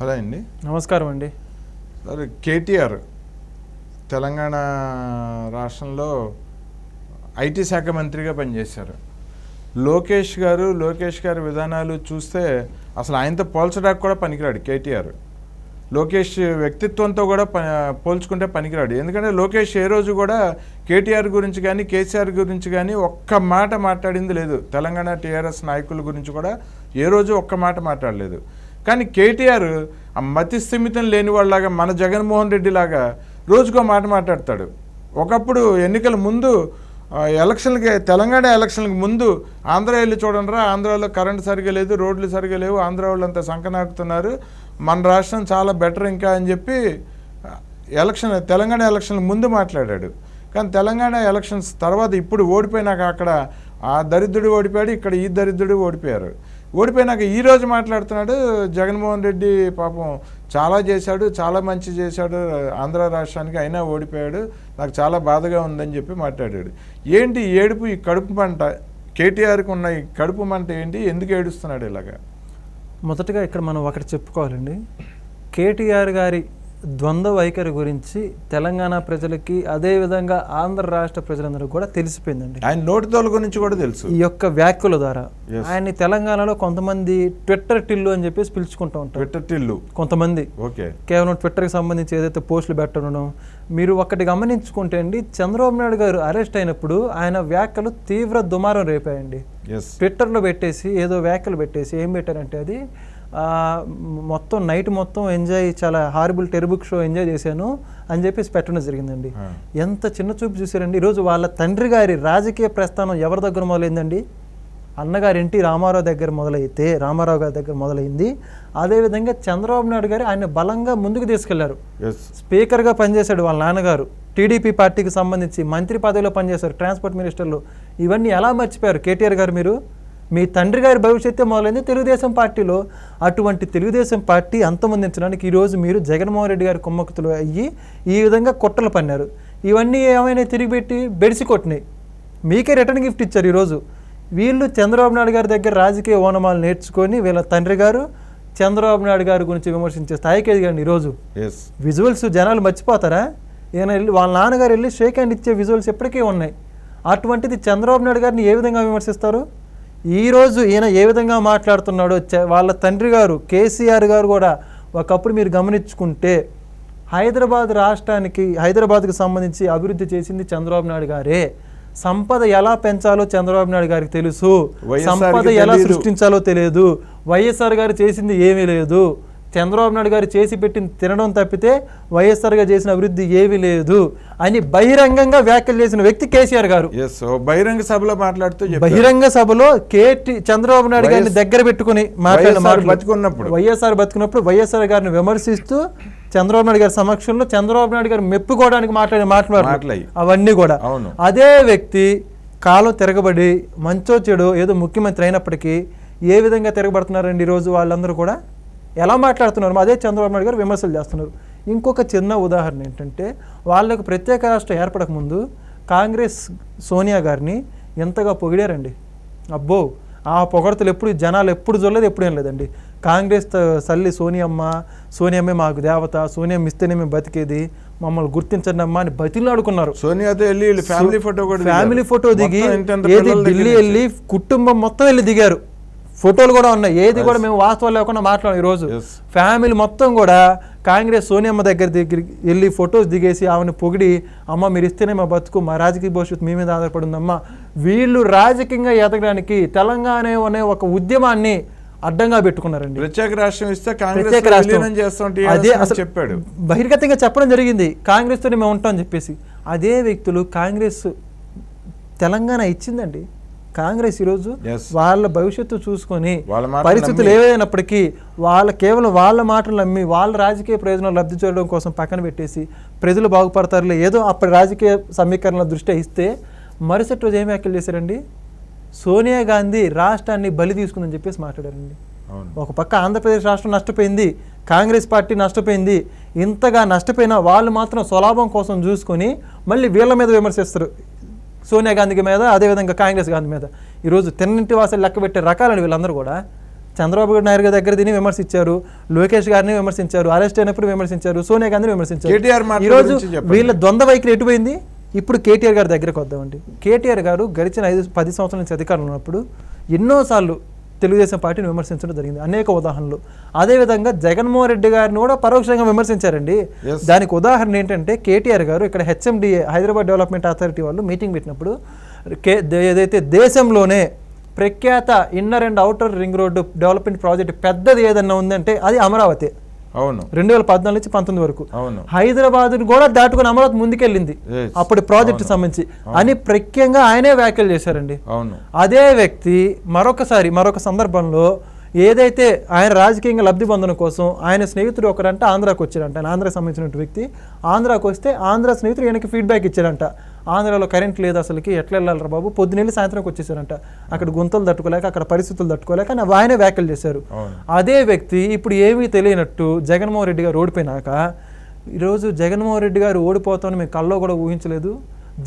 Hello అండి. నమస్కారం అండి. సార్ కేటీఆర్ తెలంగాణ రాష్ట్రంలో ఐటీ శాఖ మంత్రిగా పనిచేశారు. లోకేష్ గారు లోకేష్ గారి విధానాలు చూస్తే అసలు ఆయనతో పోల్చడానికి కూడా పనికిరాడు కేటీఆర్. లోకేష్ వ్యక్తిత్వంతో కూడా పోల్చుకుంటే పనికిరాడు. ఎందుకంటే లోకేష్ ఏ రోజు కూడా కేటీఆర్ గురించి కానీ కేసీఆర్ గురించి కానీ ఒక్క మాట మాట్లాడింది లేదు. తెలంగాణ టీఆర్ఎస్ నాయకుల గురించి కూడా ఏ రోజు ఒక్క మాట మాట్లాడలేదు. కానీ కేటీఆర్ ఆ మతి స్థిమితం లేని వాళ్ళలాగా మన జగన్మోహన్ రెడ్డి లాగా రోజుకో మాట మాట్లాడతాడు. ఒకప్పుడు ఎన్నికల ముందు ఎలక్షన్లకి తెలంగాణ ఎలక్షన్లకు ముందు ఆంధ్ర వెళ్ళి చూడండిరా ఆంధ్రాలో కరెంట్ సరిగా లేదు రోడ్లు సరిగా లేవు ఆంధ్ర వాళ్ళంతా సంకనాకుతున్నారు మన రాష్ట్రం చాలా బెటర్ ఇంకా అని చెప్పి ఎలక్షన్ తెలంగాణ ఎలక్షన్ ముందు మాట్లాడాడు. కానీ తెలంగాణ ఎలక్షన్స్ తర్వాత ఇప్పుడు ఓడిపోయినాక అక్కడ ఆ దరిద్రుడు ఓడిపోయాడు ఇక్కడ ఈ దరిద్రుడు ఓడిపోయారు. ఓడిపోయినాక ఈరోజు మాట్లాడుతున్నాడు జగన్మోహన్ రెడ్డి పాపం చాలా చేశాడు చాలా మంచి చేశాడు ఆంధ్ర రాష్ట్రానికి అయినా ఓడిపోయాడు నాకు చాలా బాధగా ఉందని చెప్పి మాట్లాడాడు. ఏంటి ఏడుపు ఈ కడుపు మంట? కేటీఆర్కి ఉన్న ఈ కడుపు మంట ఏంటి? ఎందుకు ఏడుస్తున్నాడు ఇలాగా? మొదటగా ఇక్కడ మనం ఒకటి చెప్పుకోవాలండి. కేటీఆర్ గారి ద్వంద్వ వైఖరి గురించి తెలంగాణ ప్రజలకి అదేవిధంగా ఆంధ్ర రాష్ట్ర ప్రజలందరూ కూడా తెలిసిపోయిందండి. ఆయన నోటితోల గురించి కూడా తెలుసు. ఈ యొక్క వ్యాఖ్యల ద్వారా. ఆయన్ని తెలంగాణలో కొంతమంది ట్విట్టర్ టిల్లు అని చెప్పేసి పిలుచుకుంటూ ఉంటారు. ట్విట్టర్ టిల్లు. కొంతమంది. ఓకే. కేవలం ట్విట్టర్కి సంబంధించి ఏదైతే పోస్టులు పెట్టడం మీరు ఒకటి గమనించుకుంటే అండి చంద్రబాబు నాయుడు గారు అరెస్ట్ అయినప్పుడు ఆయన వ్యాఖ్యలు తీవ్ర దుమారం రేపాయండి. ట్విట్టర్లో పెట్టేసి ఏదో వ్యాఖ్యలు పెట్టేసి ఏం పెట్టారంటే అది మొత్తం నైట్ మొత్తం ఎంజాయ్ చాలా హారిబుల్ టెరిబుక్ షో ఎంజాయ్ చేశాను అని చెప్పేసి పెట్టడం జరిగిందండి. ఎంత చిన్న చూపు చూసారండి ఈరోజు వాళ్ళ తండ్రి గారి రాజకీయ ప్రస్థానం ఎవరి దగ్గర మొదలైందండి? అన్నగారి ఎన్టీ రామారావు దగ్గర మొదలైతే రామారావు గారి దగ్గర మొదలైంది. అదేవిధంగా చంద్రబాబు నాయుడు గారు ఆయన బలంగా ముందుకు తీసుకెళ్ళారు. స్పీకర్గా పనిచేశాడు వాళ్ళ నాన్నగారు. టీడీపీ పార్టీకి సంబంధించి మంత్రి పదవిలో పనిచేశారు ట్రాన్స్పోర్ట్ మినిస్టర్లు. ఇవన్నీ ఎలా మర్చిపోయారు? కేటీఆర్ గారు మీరు? మీ తండ్రి గారి భవిష్యత్తు మొదలైంది. తెలుగుదేశం పార్టీలో అటువంటి తెలుగుదేశం పార్టీ అంతమొందించడానికి ఈరోజు మీరు జగన్మోహన్ రెడ్డి గారి కుమ్మక్కుతులు అయ్యి ఈ విధంగా కుట్రలు పన్నారు. ఇవన్నీ ఏమైనా తిరిగి పెట్టి బెడిసి కొట్టినాయి. మీకే రిటర్న్ గిఫ్ట్ ఇచ్చారు ఈరోజు. వీళ్ళు చంద్రబాబు నాయుడు గారి దగ్గర రాజకీయ ఓనమాలు నేర్చుకొని వీళ్ళ తండ్రి గారు చంద్రబాబు నాయుడు గారి గురించి విమర్శించే స్థాయికి ఎదిగారు ఈరోజు. విజువల్స్ జనాలు మర్చిపోతారా? ఈయన వెళ్ళి వాళ్ళ నాన్నగారు వెళ్ళి షేక్ హ్యాండ్ ఇచ్చే విజువల్స్ ఎప్పటికీ ఉన్నాయి. అటువంటిది చంద్రబాబు నాయుడు గారిని ఏ విధంగా విమర్శిస్తారు? ఈరోజు ఈయన ఏ విధంగా మాట్లాడుతున్నాడో వాళ్ళ తండ్రి గారు కేసీఆర్ గారు కూడా ఒకప్పుడు మీరు గమనించుకుంటే హైదరాబాద్ రాష్ట్రానికి హైదరాబాద్కి సంబంధించి అభివృద్ధి చేసింది చంద్రబాబు నాయుడు గారే. సంపద ఎలా పెంచాలో చంద్రబాబు నాయుడు గారికి తెలుసు. సంపద ఎలా. సృష్టించాలో తెలియదు. వైఎస్ఆర్ గారు చేసింది ఏమీ లేదు. చంద్రబాబు నాయుడు గారు చేసి పెట్టిన తినడం తప్పితే వైఎస్ఆర్ గారు చేసిన అభివృద్ధి ఏమీ లేదు అని బహిరంగంగా వ్యాఖ్యలు చేసిన వ్యక్తి కేసీఆర్ గారు బహిరంగ సభలో మాట్లాడుతూ. బహిరంగ సభలో కేటీ చంద్రబాబు నాయుడు గారిని దగ్గర పెట్టుకుని మాట్లాడిన. బతికున్నప్పుడు. వైఎస్ఆర్ బతుకున్నప్పుడు వైఎస్ఆర్ గారిని విమర్శిస్తూ చంద్రబాబు నాయుడు గారి సమక్షంలో చంద్రబాబు నాయుడు గారు మెప్పుకోవడానికి మాట్లాడిన మాట్లాడు. అవన్నీ కూడా అవును. అదే వ్యక్తి కాలం తిరగబడి మంచో చెడు ఏదో ముఖ్యమంత్రి అయినప్పటికీ ఏ విధంగా తిరగబడుతున్నారండి ఈరోజు వాళ్ళందరూ కూడా ఎలా మాట్లాడుతున్నారు? అదే చంద్రబాబు నాయుడు గారు విమర్శలు చేస్తున్నారు. ఇంకొక చిన్న ఉదాహరణ ఏంటంటే వాళ్ళకు ప్రత్యేక రాష్ట్రం ఏర్పడక ముందు కాంగ్రెస్ సోనియా గారిని ఎంతగా పొగిడారండి? అబ్బో ఆ పొగడతలు ఎప్పుడు జనాలు ఎప్పుడు చూడలేదు ఎప్పుడు ఏం లేదండి. కాంగ్రెస్ తల్లి సోనియమ్మ సోనియమ్మే మాకు దేవత సోనియమ్మ ఇస్తేనే మేము బతికేది? మమ్మల్ని గుర్తించండి అమ్మా అని బతిలాడుకున్నారు. సోనియాతో వెళ్ళి ఫ్యామిలీ ఫోటో. ఫ్యామిలీ ఫోటో దిగి ఏది ఢిల్లీ. వెళ్ళి కుటుంబం మొత్తం వెళ్ళి దిగారు. ఫోటోలు కూడా ఉన్నాయి. ఏది కూడా మేము వాస్తవాలు లేకుండా మాట్లాడాం ఈరోజు. ఫ్యామిలీ మొత్తం కూడా కాంగ్రెస్ సోనియమ్మ దగ్గర దగ్గరికి వెళ్ళి ఫొటోస్ దిగేసి ఆమెను పొగిడి అమ్మ మీరు ఇస్తేనే మా బతుకు మా రాజకీయ భవిష్యత్తు మీ మీద ఆధారపడి ఉందమ్మా వీళ్ళు రాజకీయంగా ఎదగడానికి తెలంగాణ అనే ఒక ఉద్యమాన్ని అడ్డంగా పెట్టుకున్నారండి. ప్రత్యేక రాష్ట్రం ఇస్తే కాంగ్రెస్ ప్రత్యేక రాష్ట్రం. అదే అసలు చెప్పాడు. బహిర్గతంగా చెప్పడం జరిగింది. కాంగ్రెస్ తోనే మేము ఉంటామని చెప్పేసి. అదే వ్యక్తులు కాంగ్రెస్ తెలంగాణ ఇచ్చిందండి. కాంగ్రెస్ ఈరోజు. వాళ్ళ భవిష్యత్తు చూసుకొని పరిస్థితులు. ఏవైనప్పటికీ వాళ్ళ కేవలం వాళ్ళ మాటలు నమ్మి వాళ్ళ రాజకీయ ప్రయోజనాలు లబ్ధి చేయడం కోసం పక్కన పెట్టేసి ప్రజలు బాగుపడతారులే ఏదో అప్పటి రాజకీయ సమీకరణల దృష్ట్యా ఇస్తే మరుసటి రోజు ఏం వ్యాఖ్యలు చేశారండి సోనియా గాంధీ రాష్ట్రాన్ని బలి తీసుకుందని చెప్పేసి మాట్లాడారండి ఒక పక్క ఆంధ్రప్రదేశ్ రాష్ట్రం నష్టపోయింది కాంగ్రెస్ పార్టీ నష్టపోయింది ఇంతగా నష్టపోయినా వాళ్ళు మాత్రం స్వలాభం కోసం చూసుకొని మళ్ళీ వీళ్ళ మీద విమర్శిస్తారు సోనియా గాంధీ మీద అదేవిధంగా కాంగ్రెస్ గాంధీ మీద. ఈరోజు తిన్నింటి వాసలు లెక్క పెట్టే రకాలని వీళ్ళందరూ కూడా చంద్రబాబు నాయుడు గారి దగ్గర దీన్ని విమర్శించారు లోకేష్ గారిని విమర్శించారు అరెస్ట్ అయినప్పుడు విమర్శించారు సోనియా గాంధీని విమర్శించారు. ఈరోజు. వీళ్ళ ద్వంద్వ వైఖరి ఎటుపోయింది? ఇప్పుడు కేటీఆర్ గారి దగ్గరకు వద్దామండి. కేటీఆర్ గారు గడిచిన ఐదు పది సంవత్సరాల నుంచి అధికారంలో ఉన్నప్పుడు ఎన్నోసార్లు తెలుగుదేశం పార్టీని విమర్శించడం జరిగింది. అనేక ఉదాహరణలు. అదేవిధంగా జగన్మోహన్ రెడ్డి గారిని కూడా పరోక్షంగా విమర్శించారండి. దానికి ఉదాహరణ ఏంటంటే కేటీఆర్ గారు ఇక్కడ హెచ్ఎండిఏ హైదరాబాద్ డెవలప్మెంట్ అథారిటీ వాళ్ళు మీటింగ్ పెట్టినప్పుడు కే ఏదైతే దేశంలోనే ప్రఖ్యాత inner and outer ring road development project పెద్దది ఏదన్నా ఉందంటే అది అమరావతి. అవును. రెండు వేల పద్నాలుగు నుంచి పంతొమ్మిది వరకు. అవును. హైదరాబాద్ కూడా దాటుకుని అమరావతి ముందుకెళ్ళింది. అప్పటి ప్రాజెక్టు సంబంధించి. అని ప్రఖ్యంగా ఆయనే వ్యాఖ్యలు చేశారండి. అవును. అదే వ్యక్తి మరొకసారి మరొక సందర్భంలో ఏదైతే ఆయన రాజకీయంగా లబ్ధి పొందడం కోసం ఆయన స్నేహితుడు ఒకడంట ఆంధ్రాకి వచ్చాడంట. ఆయన ఆంధ్రాకి సంబంధించిన వ్యక్తి. ఆంధ్రాకి వస్తే ఆంధ్ర స్నేహితుడు ఈయనకి ఫీడ్బ్యాక్ ఇచ్చాడంట. ఆంధ్రాలో కరెంట్ లేదు అసలుకి ఎట్లా వెళ్ళాలరా బాబు? పొద్దునెళ్ళి సాయంత్రంకి వచ్చేసారంట అక్కడ గుంతలు తట్టుకోలేక అక్కడ పరిస్థితులు తట్టుకోలేక ఆయన ఆయనే వ్యాఖ్యలు చేశారు. అదే వ్యక్తి ఇప్పుడు ఏమీ తెలియనట్టు జగన్మోహన్ రెడ్డి గారు ఓడిపోయినాక ఈరోజు జగన్మోహన్ రెడ్డి గారు ఓడిపోతామని మేము కల్లో కూడా ఊహించలేదు.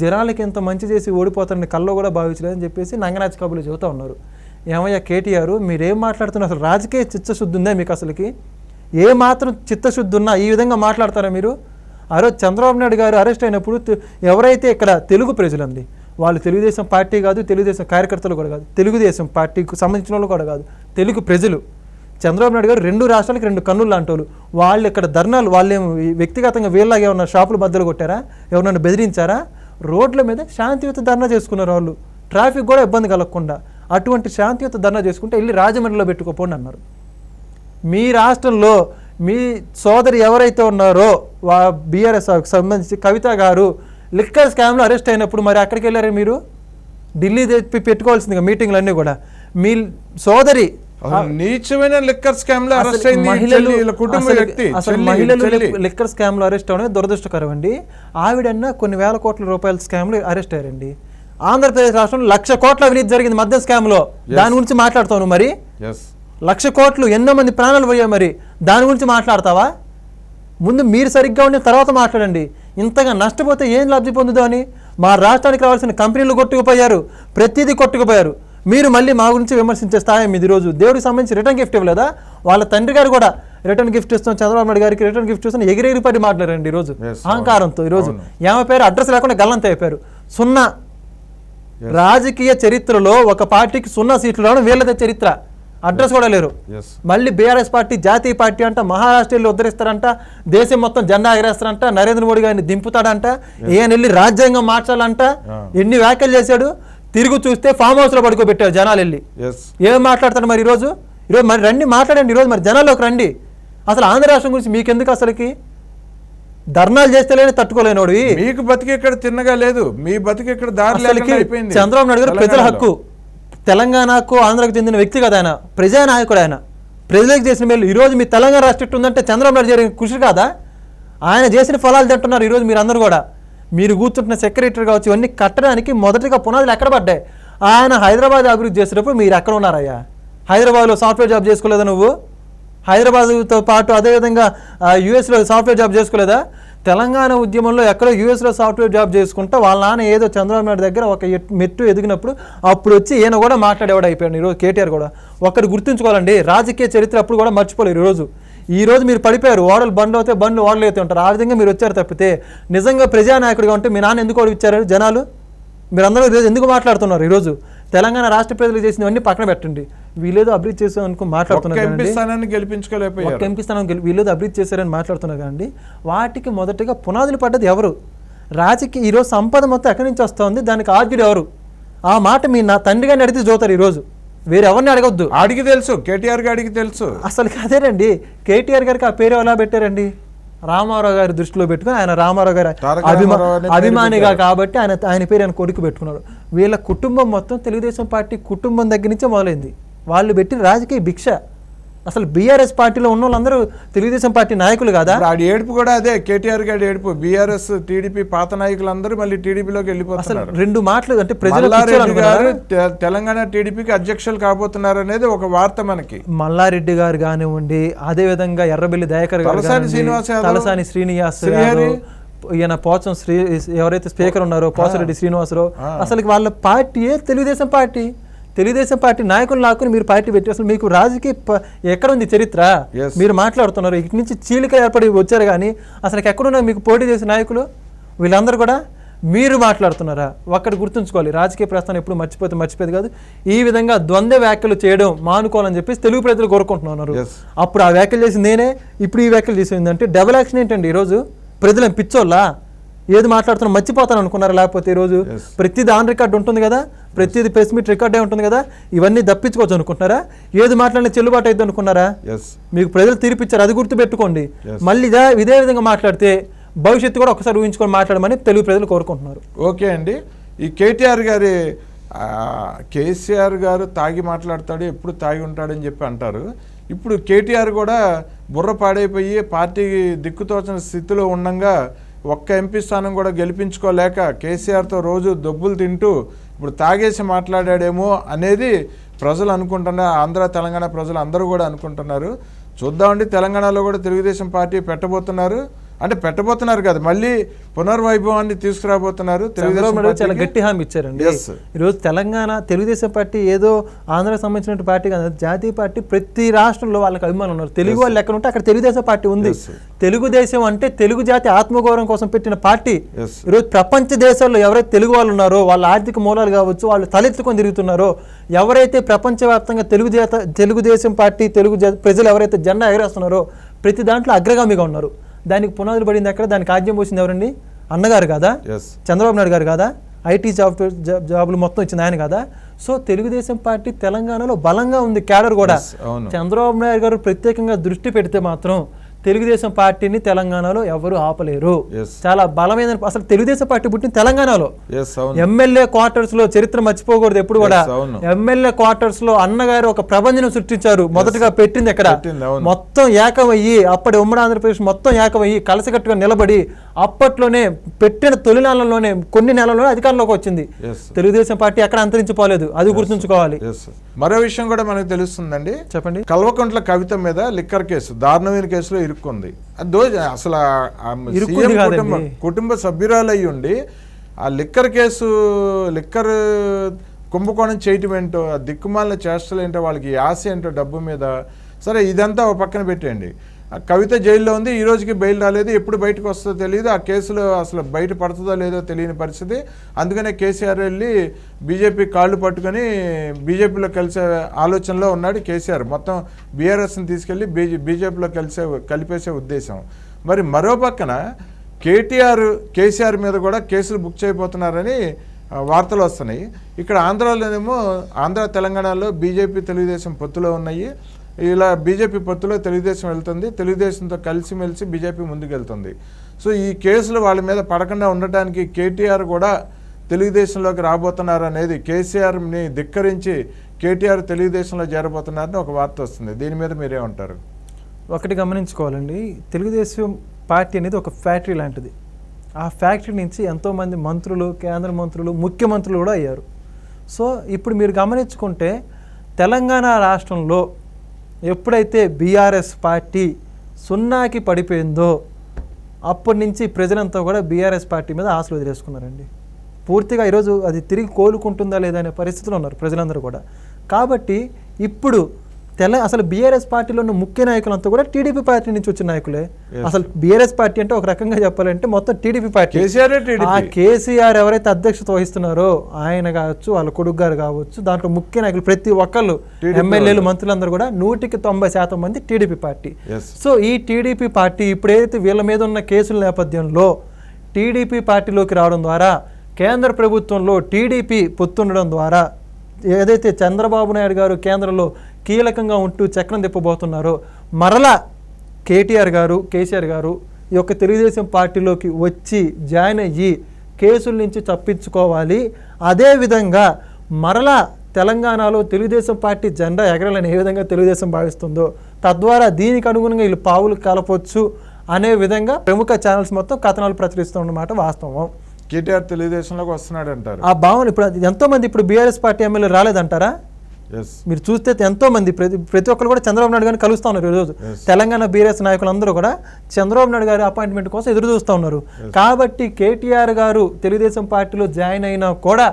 జనాలకి ఎంత మంచి చేసి ఓడిపోతారని కల్లో కూడా భావించలేదు అని చెప్పేసి నంగనాచ్ కబులు చెబుతా ఉన్నారు. ఏమయ్యా కేటీఆర్ మీరేం మాట్లాడుతున్నారు? అసలు రాజకీయ చిత్తశుద్ధి ఉందా మీకు అసలుకి? ఏ మాత్రం చిత్తశుద్ధి ఉన్నా ఈ విధంగా మాట్లాడతారా మీరు? ఆ రోజు చంద్రబాబు నాయుడు గారు అరెస్ట్ అయినప్పుడు ఎవరైతే ఇక్కడ తెలుగు ప్రజలండి వాళ్ళు తెలుగుదేశం పార్టీ కాదు తెలుగుదేశం కార్యకర్తలు కూడా కాదు తెలుగుదేశం పార్టీకి సంబంధించిన వాళ్ళు కూడా కాదు తెలుగు ప్రజలు. చంద్రబాబు నాయుడు గారు రెండు రాష్ట్రాలకు రెండు కన్నులు లాంటి వాళ్ళు. వాళ్ళు ఇక్కడ ధర్నాలు వాళ్ళేం వ్యక్తిగతంగా వీళ్ళలాగా ఏమన్నా షాపులు బద్దలు కొట్టారా? ఎవరన్నా బెదిరించారా? రోడ్ల మీద శాంతియుత ధర్నా చేసుకున్నారు వాళ్ళు. ట్రాఫిక్ కూడా ఇబ్బంది కలగకుండా. అటువంటి శాంతియుత ధర్నా చేసుకుంటే వెళ్ళి రాజమండ్రిలో పెట్టుకోపోండి అన్నారు. మీ రాష్ట్రంలో మీ సోదరి ఎవరైతే ఉన్నారో వా బీఆర్ఎస్ సంబంధించి కవిత గారు లిక్కర్ స్కామ్లో అరెస్ట్ అయినప్పుడు మరి అక్కడికి వెళ్ళారే మీరు? ఢిల్లీ తెప్పి పెట్టుకోవాల్సిందిగా మీటింగ్లు అన్నీ కూడా. మీ సోదరి నీచమైన లిక్కర్ స్కామ్లో అరెస్ట్ అయింది కుటుంబ అసలు- వ్యక్తి అసలు చెల్లి, మహిళలు. లిక్కర్ స్కామ్లో అరెస్ట్ అవడం దురదృష్టకరం అండి. ఆవిడన్న కొన్ని వేల కోట్ల రూపాయల స్కామ్లో అరెస్ట్ అయ్యారండి. ఆంధ్రప్రదేశ్ రాష్ట్రంలో లక్ష కోట్ల అవినీతి జరిగింది మద్యం స్కామ్లో దాని గురించి మాట్లాడుతావు నువ్వు మరి? లక్ష కోట్లు ఎన్నో మంది ప్రాణాలు పోయాయి మరి. దాని గురించి మాట్లాడతావా? ముందు మీరు సరిగ్గా ఉండి తర్వాత మాట్లాడండి. ఇంతగా నష్టపోతే ఏం లబ్ధి పొందుదో అని? మా రాష్ట్రానికి రావాల్సిన కంపెనీలు కొట్టుకుపోయారు. ప్రతిదీ కొట్టుకుపోయారు. మీరు మళ్ళీ మా గురించి విమర్శించే స్థాయి మీది ఈరోజు దేవుడికి సంబంధించి రిటర్న్ గిఫ్ట్ ఇవ్వలేదా? వాళ్ళ తండ్రి గారు కూడా రిటర్న్ గిఫ్ట్ ఇస్తాం చంద్రబాబు నాయుడు గారికి రిటర్న్ గిఫ్ట్ ఇస్తాం ఎగిరెగిరి పడి మాట్లాడారండి ఈరోజు. అహంకారంతో ఈరోజు. ఏమైపోయారు అడ్రస్ లేకుండా గల్లంత అయిపోయారు సున్నా రాజకీయ చరిత్రలో ఒక పార్టీకి సున్నా సీట్లు రావడం వీళ్ళదే చరిత్ర. అడ్రస్ కూడా లేరు. మళ్ళీ బీఆర్ఎస్ పార్టీ జాతీయ పార్టీ అంట మహారాష్ట్రలో ఉద్ధరిస్తారంట దేశం మొత్తం జెండా ఎగరేస్తారంట నరేంద్ర మోడీ గారిని దింపుతాడంట ఈయన వెళ్ళి రాజ్యాంగం మార్చాలంట ఆ. ఎన్ని వ్యాఖ్యలు చేశాడు? తిరిగి చూస్తే ఫామ్ హౌస్లో పడుకోబెట్టారు జనాలు వెళ్ళి. ఏం మాట్లాడతాడు మరి ఈరోజు? ఈరోజు మరి రండి మాట్లాడండి ఈరోజు మరి జనాల్లోకి రండి. అసలు ఆంధ్ర రాష్ట్రం గురించి మీకెందుకు అసలుకి? ధర్నాలు చేస్తేలేని తట్టుకోలేనోడివి మీకు బతికి ఇక్కడ తిన్నగా లేదు. మీ బతికి ఇక్కడ దారి అయిపోయింది. చంద్రబాబు నాయుడు గారు ప్రజల. హక్కు. తెలంగాణకు ఆంధ్రాకు చెందిన వ్యక్తి కదా ఆయన. ప్రజానాయకుడు ఆయన. ప్రజలకు చేసిన మేలు. ఈరోజు మీ తెలంగాణ రాష్ట్రం ఉందంటే చంద్రబాబు నాయుడు జరిగిన కృషి కాదా? ఆయన చేసిన ఫలాలు తింటున్నారు ఈరోజు మీరు అందరూ కూడా. మీరు కూర్చుంటున్న సెక్రటరీ కావచ్చు ఇవన్నీ కట్టడానికి మొదటిగా పునాదులు ఎక్కడ పడ్డాయి? ఆయన హైదరాబాద్ అభివృద్ధి చేసేటప్పుడు మీరు ఎక్కడ ఉన్నారయ్యా? హైదరాబాద్లో సాఫ్ట్వేర్ జాబ్ చేసుకోలేదా నువ్వు? హైదరాబాద్తో పాటు అదేవిధంగా యూఎస్లో సాఫ్ట్వేర్ జాబ్ చేసుకోలేదా? తెలంగాణ ఉద్యమంలో ఎక్కడో యూఎస్లో సాఫ్ట్వేర్ జాబ్ చేసుకుంటా వాళ్ళ నాన్న ఏదో చంద్రబాబు నాయుడు దగ్గర ఒక మెట్టు ఎదిగినప్పుడు అప్పుడు వచ్చి ఈయన కూడా మాట్లాడేవాడు అయిపోయాడు ఈరోజు కేటీఆర్ కూడా. ఒక్కటి గుర్తుంచుకోవాలండి రాజకీయ చరిత్ర అప్పుడు కూడా మర్చిపోలేరు ఈరోజు. ఈ రోజు మీరు పడిపోయారు ఓడలు బండ్లు అవుతే బండ్లు ఓడలు అయితే ఉంటారు. ఆ విధంగా మీరు వచ్చారు తప్పితే నిజంగా ప్రజానాయకుడిగా ఉంటే మీ నాన్న ఎందుకు ఓడిచ్చారు జనాలు? మీరందరూ అందరూ ఎందుకు మాట్లాడుతున్నారు ఈరోజు? తెలంగాణ రాష్ట్ర ప్రజలు చేసినవన్నీ పక్కన పెట్టండి. వీళ్ళేదో అభివృద్ధి చేసాం అనుకో మాట్లాడుతున్నారు గెలిపించుకోలేకపోయారు ఎంపీ స్థానం గెలి- వీళ్ళు అభివృద్ధి చేశారని మాట్లాడుతున్నారు కదండి. వాటికి మొదటగా పునాదులు పడ్డది ఎవరు? రాజకీయ ఈరోజు సంపద మొత్తం ఎక్కడి నుంచి వస్తుంది? దానికి ఆద్యుడు ఎవరు? ఆ మాట మీ నా తండ్రి గారిని అడిగితే చూతారు ఈరోజు. వేరెవరిని అడగొద్దు. ఆడికి తెలుసు కేటీఆర్ గాడికి తెలుసు. అసలు అదేనండి కేటీఆర్ గారికి ఆ పేరు ఎలా పెట్టారండి? రామారావు గారి దృష్టిలో పెట్టుకుని ఆయన రామారావు గారి అభిమా అభిమానిగా కాబట్టి ఆయన ఆయన పేరు ఆయన కొడుకు పెట్టుకున్నాడు వీళ్ళ కుటుంబం మొత్తం తెలుగుదేశం పార్టీ కుటుంబం దగ్గర నుంచే మొదలైంది. వాళ్ళు పెట్టిన రాజకీయ భిక్ష. అసలు బీఆర్ఎస్ పార్టీలో ఉన్న వాళ్ళందరూ తెలుగుదేశం పార్టీ నాయకులు కాదా? ఆడి ఏడుపు కూడా అదే కేటీఆర్ గారి ఏడుపు. బీఆర్ఎస్ టీడీపీ పాత నాయకులందరూ మళ్ళీ టీడీపీలోకి అసలు వెళ్ళిపోతున్నారు రెండు మాటలు అంటే ప్రజలు మల్లారెడ్డి గారు తెలంగాణ టీడీపీకి అధ్యక్షులు కాబోతున్నారు అనేది ఒక వార్త మనకి. మల్లారెడ్డి గారు కానివ్వండి అదే విధంగా ఎర్రబెల్లి దయాకర్ గారు శ్రీనివాస్ తలసాని శ్రీనివాస్ ఈయన పోచం శ్రీ ఎవరైతే స్పీకర్ ఉన్నారో పోసరెడ్డి శ్రీనివాసరావు. అసలు వాళ్ళ పార్టీయే తెలుగుదేశం పార్టీ. తెలుగుదేశం పార్టీ నాయకులు లాక్కుని మీరు పార్టీ పెట్టి అసలు మీకు రాజకీయ ఎక్కడ ఉంది చరిత్ర. మీరు మాట్లాడుతున్నారు. ఇటు నుంచి చీలిక ఏర్పడి వచ్చారు కానీ అసలు ఎక్కడున్నారు మీకు పోటీ చేసే నాయకులు? వీళ్ళందరూ కూడా మీరు మాట్లాడుతున్నారా? ఒక్కటి గుర్తుంచుకోవాలి. రాజకీయ ప్రస్థానం ఎప్పుడు మర్చిపోతే మర్చిపోయేది కాదు. ఈ విధంగా ద్వంద్వ వ్యాఖ్యలు చేయడం మానుకోవాలని చెప్పేసి తెలుగు ప్రజలు కోరుకుంటున్నారు. అప్పుడు ఆ వ్యాఖ్యలు చేసింది నేనే. ఇప్పుడు ఈ వ్యాఖ్యలు చేసింది అంటే డబుల్ యాక్షన్ ఏంటండి ఈరోజు? ప్రజలు పిచ్చోళ్ళా? ఏది మాట్లాడుతున్నా మర్చిపోతాను అనుకున్నారా? లేకపోతే ఈరోజు. ప్రతిది ఆన్ రికార్డ్ ఉంటుంది కదా? ప్రతిది ప్రెస్ మీట్ రికార్డే ఉంటుంది కదా? ఇవన్నీ దప్పించుకోవచ్చు అనుకుంటున్నారా? ఏది మాట్లాడినా చెల్లుబాటు అవుతుంది అనుకున్నారా? ఎస్ మీకు ప్రజలు తీర్పిచ్చారు అది గుర్తుపెట్టుకోండి. మళ్ళీ ఇదే ఇదే విధంగా మాట్లాడితే భవిష్యత్తు కూడా ఒకసారి ఊహించుకొని మాట్లాడమని తెలుగు ప్రజలు కోరుకుంటున్నారు. ఓకే అండి. ఈ కేటీఆర్ గారి కేసీఆర్ గారు తాగి మాట్లాడతాడు ఎప్పుడు తాగి ఉంటాడని చెప్పి అంటారు. ఇప్పుడు కేటీఆర్ కూడా బుర్ర పాడైపోయి పార్టీ దిక్కుతోచని స్థితిలో ఉండంగా ఒక్క ఎంపీ స్థానం కూడా గెలిపించుకోలేక కేసీఆర్తో రోజు దొబ్బులు తింటూ ఇప్పుడు తాగేసి మాట్లాడాడేమో అనేది ప్రజలు అనుకుంటున్నారు ఆంధ్ర తెలంగాణ ప్రజలు అందరూ కూడా అనుకుంటున్నారు. చూద్దామండి తెలంగాణలో కూడా తెలుగుదేశం పార్టీ పెట్టబోతున్నారు. అంటే పెట్టబోతున్నారు కదా మళ్ళీ పునర్వైభవాన్ని తీసుకురాబోతున్నారు చాలా. గట్టి హామీ ఇచ్చారండి. ఈరోజు తెలంగాణ తెలుగుదేశం పార్టీ ఏదో ఆంధ్రాకి సంబంధించిన పార్టీ కాదు జాతీయ పార్టీ ప్రతి రాష్ట్రంలో వాళ్ళకి అభిమానులు ఉన్నారు తెలుగు వాళ్ళు ఎక్కడ ఉంటే అక్కడ తెలుగుదేశం పార్టీ ఉంది. తెలుగుదేశం అంటే తెలుగు జాతి ఆత్మగౌరవం కోసం పెట్టిన పార్టీ. ఈరోజు ప్రపంచ దేశాల్లో ఎవరైతే తెలుగు వాళ్ళు ఉన్నారో వాళ్ళ ఆర్థిక మూలాలు కావచ్చు వాళ్ళు తలెత్తుకొని తిరుగుతున్నారో ఎవరైతే ప్రపంచవ్యాప్తంగా తెలుగు జాత తెలుగుదేశం పార్టీ తెలుగు ప్రజలు ఎవరైతే జెండా ఎగరేస్తున్నారో ప్రతి దాంట్లో అగ్రగామిగా ఉన్నారు దానికి పునాదులు పడింది ఎక్కడ? దానికి ఆజ్యం పోసింది ఎవరండి? అన్నగారు కదా? Yes. చంద్రబాబు నాయుడు గారు కాదా? ఐటీ జాబ్ జాబులు మొత్తం ఇచ్చింది ఆయన కదా? సో తెలుగుదేశం పార్టీ తెలంగాణలో బలంగా ఉంది క్యాడర్ కూడా. చంద్రబాబు నాయుడు గారు ప్రత్యేకంగా దృష్టి పెడితే మాత్రం తెలుగుదేశం పార్టీని తెలంగాణలో ఎవరు ఆపలేరు. చాలా బలమైన అసలు తెలుగుదేశం పార్టీ పుట్టిన తెలంగాణలో. ఎమ్మెల్యే క్వార్టర్స్లో చరిత్ర మర్చిపోకూడదు ఎప్పుడు కూడా. ఎమ్మెల్యే క్వార్టర్స్లో అన్నగారు ఒక ప్రబంధనం సృష్టించారు. మొదటగా పెట్టింది ఎక్కడ. మొత్తం ఏకమయ్యి అప్పటి ఉమ్మడి ఆంధ్రప్రదేశ్ మొత్తం ఏకమయ్యి కలసకట్టుగా నిలబడి అప్పట్లోనే పెట్టిన తొలి నెలల్లోనే కొన్ని నెలల్లోనే అధికారంలోకి వచ్చింది. తెలుగుదేశం పార్టీ ఎక్కడ అంతరించిపోలేదు. అది గుర్తుంచుకోవాలి. మరో విషయం కూడా మనకు తెలుస్తుందండి. చెప్పండి. కల్వకుంట్ల కవిత మీద లిక్కర్ కేసు దారుణమైన కేసులో ఇరుక్కుంది. అసలు. కుటుంబం కుటుంబ సభ్యురాలు అయి ఉండి ఆ లిక్కర్ కేసు లిక్కర్ కుంభకోణం చేయటం ఏంటో ఆ దిక్కుమాలిన చేష్టలు ఏంటో వాళ్ళకి ఆశ ఏంటో డబ్బు మీద సరే ఇదంతా ఒక పక్కన పెట్టేయండి. కవిత జైల్లో ఉంది ఈ రోజుకి బెయిల్ రాలేదు ఎప్పుడు బయటకు వస్తుందో తెలియదు ఆ కేసులో అసలు బయట పడుతుందో లేదో తెలియని పరిస్థితి. అందుకనే కేసీఆర్ వెళ్ళి బీజేపీ కాళ్ళు పట్టుకొని బీజేపీలో కలిసే ఆలోచనలో ఉన్నాడు కేసీఆర్. మొత్తం బీఆర్ఎస్ని తీసుకెళ్ళి బీజే బీజేపీలో కలిసే కలిపేసే ఉద్దేశం. మరి మరో పక్కన కేటీఆర్ కేసీఆర్ మీద కూడా కేసులు బుక్ చేయబోతున్నారని వార్తలు వస్తున్నాయి. ఇక్కడ ఆంధ్రాలోనేమో ఆంధ్ర తెలంగాణలో బీజేపీ తెలుగుదేశం పొత్తులో ఉన్నాయి. ఇలా బీజేపీ పొత్తులో తెలుగుదేశం వెళ్తుంది. తెలుగుదేశంతో కలిసిమెలిసి బీజేపీ ముందుకెళ్తుంది. సో ఈ కేసులు వాళ్ళ మీద పడకుండా ఉండటానికి కేటీఆర్ కూడా తెలుగుదేశంలోకి రాబోతున్నారు అనేది కేసీఆర్ని ధిక్కరించి కేటీఆర్ తెలుగుదేశంలో చేరబోతున్నారని ఒక వార్త వస్తుంది. దీని మీద మీరేమంటారు? ఒకటి గమనించుకోవాలండి. తెలుగుదేశం పార్టీ అనేది ఒక ఫ్యాక్టరీ లాంటిది. ఆ ఫ్యాక్టరీ నుంచి ఎంతోమంది మంత్రులు కేంద్ర మంత్రులు ముఖ్యమంత్రులు కూడా అయ్యారు. సో ఇప్పుడు మీరు గమనించుకుంటే తెలంగాణ రాష్ట్రంలో ఎప్పుడైతే బీఆర్ఎస్ పార్టీ సున్నాకి పడిపోయిందో అప్పటి నుంచి ప్రజలంతా కూడా బీఆర్ఎస్ పార్టీ మీద ఆశలు వదిలేసుకున్నారండి. పూర్తిగా ఈరోజు అది తిరిగి కోలుకుంటుందా లేదా అనే పరిస్థితిలో ఉన్నారు ప్రజలందరూ కూడా. కాబట్టి ఇప్పుడు తెల అసలు బీఆర్ఎస్ పార్టీలో ఉన్న ముఖ్య నాయకులంతా కూడా టీడీపీ పార్టీ నుంచి వచ్చిన నాయకులే. అసలు బీఆర్ఎస్ పార్టీ అంటే ఒక రకంగా చెప్పాలంటే మొత్తం టీడీపీ పార్టీ. కేసీఆర్ ఆ కేసీఆర్ ఎవరైతే అధ్యక్షత వహిస్తున్నారో ఆయన కావచ్చు వాళ్ళ కొడుకు గారు కావచ్చు దాంట్లో ముఖ్య నాయకులు ప్రతి ఒక్కళ్ళు ఎమ్మెల్యేలు. మంత్రులందరూ కూడా నూటికి తొంభై శాతం మంది టీడీపీ పార్టీ. సో ఈ టీడీపీ పార్టీ ఇప్పుడు ఏదైతే వీళ్ళ మీద ఉన్న కేసుల నేపథ్యంలో టీడీపీ పార్టీలోకి రావడం ద్వారా కేంద్ర ప్రభుత్వంలో టీడీపీ పొత్తుండడం ద్వారా ఏదైతే చంద్రబాబు నాయుడు గారు కేంద్రంలో కీలకంగా ఉంటూ చక్రం తిప్పబోతున్నారో మరలా కేటీఆర్ గారు కేసీఆర్ గారు ఈ యొక్క తెలుగుదేశం పార్టీలోకి వచ్చి జాయిన్ అయ్యి కేసుల నుంచి తప్పించుకోవాలి. అదేవిధంగా మరలా తెలంగాణలో తెలుగుదేశం పార్టీ జెండా ఎగరాలని ఏ విధంగా తెలుగుదేశం భావిస్తుందో తద్వారా దీనికి అనుగుణంగా వీళ్ళు పావులు కలపొచ్చు అనే విధంగా ప్రముఖ ఛానల్స్ మొత్తం కథనాలు ప్రచురిస్తున్నమాట వాస్తవం. కేటీఆర్ తెలుగుదేశంలోకి వస్తున్నాడు అంటారు ఆ భావన ఇప్పుడు ఎంతోమంది ఇప్పుడు బీఆర్ఎస్ పార్టీ ఎమ్మెల్యే రాలేదంటారా? మీరు చూస్తే ఎంతో మంది ప్రతి ప్రతి ఒక్కరు కూడా చంద్రబాబు నాయుడు గారిని కలుస్తూ ఉన్నారు ఈరోజు. తెలంగాణ బీఆర్ఎస్ నాయకులందరూ కూడా చంద్రబాబు నాయుడు గారి అపాయింట్మెంట్ కోసం ఎదురు చూస్తూ ఉన్నారు. కాబట్టి కేటీఆర్ గారు తెలుగుదేశం పార్టీలో జాయిన్ అయినా కూడా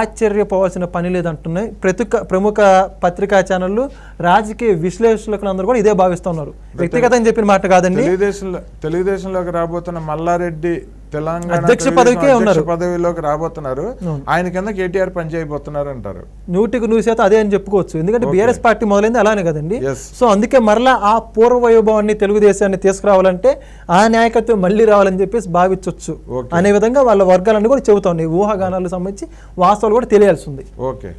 ఆశ్చర్యపోవాల్సిన పని లేదంటున్నాయి. ప్రతి ప్రముఖ పత్రికా ఛానళ్ళు రాజకీయ విశ్లేషకులు అందరూ కూడా ఇదే భావిస్తున్నారు వ్యక్తిగతంగా చెప్పిన మాట కాదండి. తెలుగుదేశంలో తెలుగుదేశంలోకి రాబోతున్న మల్లారెడ్డి తెలంగాణ అధ్యక్ష పదవికే ఉన్నారు. పదవిలోకి రాబోతున్నారు. ఆయన కింద కేటీఆర్ పనిచేయబోతున్నారు అంటారు. నూటికి నూరు శాతం అదే అని చెప్పుకోవచ్చు. ఎందుకంటే బీఆర్ఎస్ పార్టీ మొదలైంది అలానే కదండి. సో అందుకే మరలా ఆ పూర్వ వైభవాన్ని తెలుగుదేశాన్ని తీసుకురావాలంటే ఆ నాయకత్వం మళ్ళీ రావాలని చెప్పేసి భావించవచ్చు. అనే విధంగా వాళ్ళ వర్గాలన్నీ కూడా చెబుతా. ఉన్నాయి ఊహాగానాలకు సంబంధించి వాస్తవాలు కూడా తెలియాల్సి ఉంది. ఓకే.